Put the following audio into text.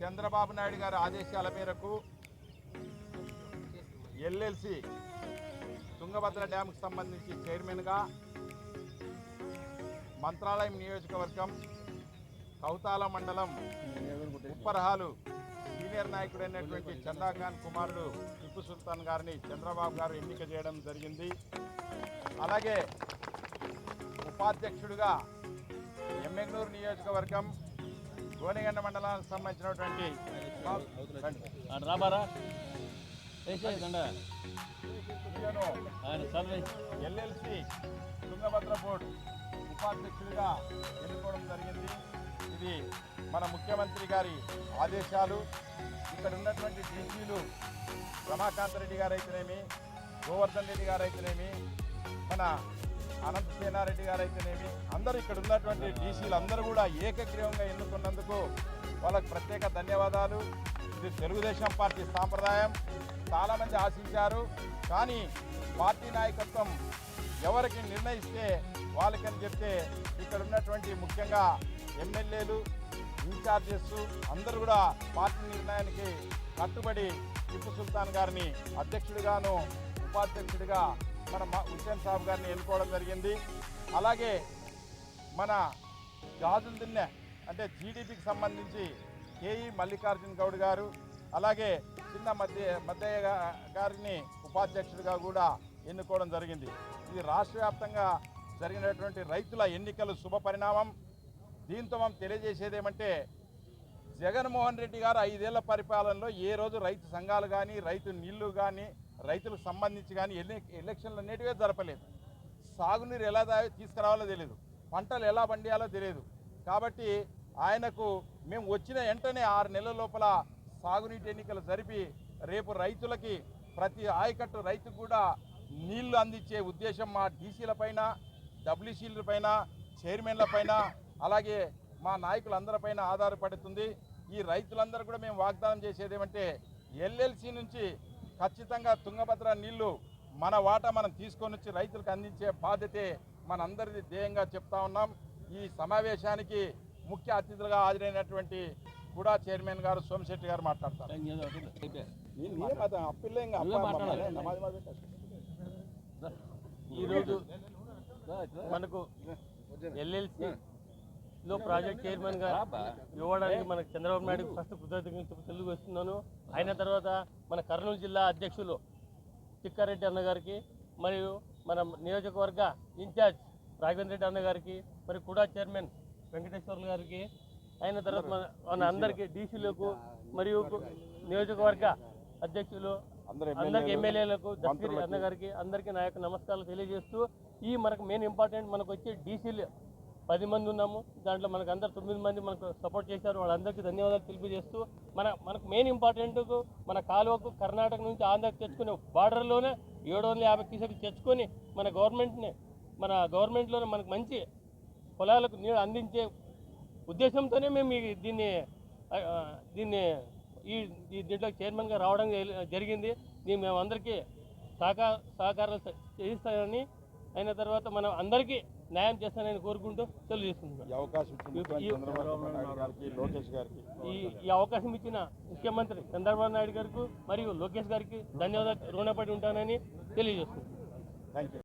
చంద్రబాబు నాయుడు గారి ఆదేశాల మేరకు ఎల్ఎల్సి తుంగభద్ర డ్యామ్కు సంబంధించి చైర్మన్గా మంత్రాలయం నియోజకవర్గం కౌతాల మండలం ఉప్పరహాలు సీనియర్ నాయకుడైనటువంటి చందాఖాన్ కుమారుడు టిప్పు సుల్తాన్ గారిని చంద్రబాబు గారు ఎన్నిక చేయడం జరిగింది. అలాగే ఉపాధ్యక్షుడిగా ఎమ్మెగ్నూరు నియోజకవర్గం గోనెగండ మండలానికి సంబంధించినటువంటి. రాబారా ఎల్ఎల్సి తుంగభద్ర బోర్డు ఉపాధ్యక్షుడిగా ఎన్నుకోవడం జరిగింది. ఇది మన ముఖ్యమంత్రి గారి ఆదేశాలు. ఇక్కడ ఉన్నటువంటి డీసీలు రమాకాంత్ రెడ్డి గారు అయితేనేమి గోవర్ధన్ రెడ్డి గారు అయితేనేమి మన అనంత సేనారెడ్డి గారు అయితేనేమి అందరూ ఇక్కడ ఉన్నటువంటి డీసీలు అందరూ కూడా ఏకగ్రీవంగా ఎన్నుకున్నందుకు వాళ్ళకి ప్రత్యేక ధన్యవాదాలు. ఇది తెలుగుదేశం పార్టీ సాంప్రదాయం. చాలామంది ఆశించారు. కానీ పార్టీ నాయకత్వం ఎవరికి నిర్ణయిస్తే వాళ్ళకని చెప్తే ఇక్కడ ఉన్నటువంటి ముఖ్యంగా ఎమ్మెల్యేలు ఇన్ఛార్జెస్ అందరూ కూడా పార్టీ నిర్ణయానికి కట్టుబడి టిప్పు సుల్తాన్ గారిని అధ్యక్షుడిగాను ఉపాధ్యక్షుడిగా మన హుస్సేన్ సాబ్ గారిని ఎన్నుకోవడం జరిగింది. అలాగే మన గాజులు దిన్నె అంటే జీడిపికి సంబంధించి కేఈ మల్లికార్జున్ గౌడ్ గారు అలాగే చిన్న మధ్య మద్దయ్య గారిని ఉపాధ్యక్షుడిగా కూడా ఎన్నుకోవడం జరిగింది. ఇది రాష్ట్ర వ్యాప్తంగా జరిగినటువంటి రైతుల ఎన్నికలు శుభ పరిణామం. దీంతో మనం తెలియజేసేది ఏమంటే జగన్మోహన్ రెడ్డి గారు ఐదేళ్ళ పరిపాలనలో ఏ రోజు రైతు సంఘాలు కానీ రైతు నీళ్ళు కానీ రైతులకు సంబంధించి కానీ ఎన్ని ఎలక్షన్లు అనేటివే జరపలేదు. సాగునీరు ఎలా తీసుకురావాలో తెలియదు పంటలు ఎలా పండియాలో తెలియదు కాబట్టి ఆయనకు మేము వచ్చిన వెంటనే ఆరు నెలల లోపల సాగునీటి ఎన్నికలు జరిపి రేపు రైతులకి ప్రతి ఆయకట్టు రైతుకు కూడా నీళ్ళు అందించే ఉద్దేశం మా డీసీల పైన డబ్ల్యూసీల పైన చైర్మన్ల పైన అలాగే మా నాయకులందరిపైన ఆధారపడుతుంది. ఈ రైతులందరూ కూడా మేము వాగ్దానం చేసేది ఏమంటే ఎల్ఎల్సి నుంచి ఖచ్చితంగా తుంగభద్ర నీళ్ళు మన వాటా మనం తీసుకొని వచ్చి రైతులకు అందించే బాధ్యతే మనందరిది ధ్యేయంగా చెప్తా ఉన్నాం. ఈ సమావేశానికి ముఖ్య అతిథులుగా హాజరైనటువంటి కూడా చైర్మన్ గారు సోమశెట్టి గారు మాట్లాడతారు. ఈరోజు మనకు ఎల్ఎల్సి లో ప్రాజెక్ట్ చైర్మన్గా ఇవ్వడానికి మనకు చంద్రబాబు నాయుడు ఫస్ట్ కృతజ్ఞతలు తెలుగు వస్తున్నాను అయిన తర్వాత మన కర్నూలు జిల్లా అధ్యక్షులు చిక్కారెడ్డి అన్న గారికి మరియు మన నియోజకవర్గ ఇన్ఛార్జ్ రాఘవేంద్ర రెడ్డి అన్న గారికి మరి కూడా చైర్మన్ వెంకటేశ్వర్లు గారికి అయిన తర్వాత మన మన అందరికీ డీసీలకు మరియు నియోజకవర్గ అధ్యక్షులు అందరూ అందరికి ఎమ్మెల్యేలు, ఎమ్మెల్యేలకు మంత్రులకు. అన్న గారికి అందరికీ నా యొక్క నమస్కారాలు తెలియజేస్తూ ఈ మనకు మెయిన్ ఇంపార్టెంట్ మనకు వచ్చే డీసీలు పది మంది ఉన్నాము. దాంట్లో మనకు అందరు తొమ్మిది మంది మనకు సపోర్ట్ చేశారు. వాళ్ళందరికీ ధన్యవాదాలు తెలియజేస్తూ మన మనకు మెయిన్ ఇంపార్టెంట్ మన కాలువకు కర్ణాటక నుంచి ఆంధ్రకి తెచ్చుకునే బార్డర్లోనే ఏడు వందల యాభై క్యూసెక్ తెచ్చుకొని మన గవర్నమెంట్ని మన గవర్నమెంట్లోనే మనకు మంచి పొలాలకు నీళ్ళు అందించే ఉద్దేశంతోనే మేము ఈ దీన్ని దీన్ని ఈ ఈ దీంట్లో చైర్మన్గా రావడం జరిగింది. దీన్ని మేము అందరికీ సహకార సహకారాలు చేయిస్తానని అయిన తర్వాత మనం అందరికీ న్యాయం చేస్తానని కోరుకుంటూ తెలియజేస్తున్నాం ఈ అవకాశం ఇచ్చిన ముఖ్యమంత్రి చంద్రబాబు నాయుడు గారికి లోకేష్ గారికి. ఈ ఈ అవకాశం ఇచ్చిన ముఖ్యమంత్రి చంద్రబాబు నాయుడు గారికి మరియు లోకేష్ గారికి ధన్యవాదాలు రుణపడి ఉంటానని తెలియజేస్తున్నాను యూ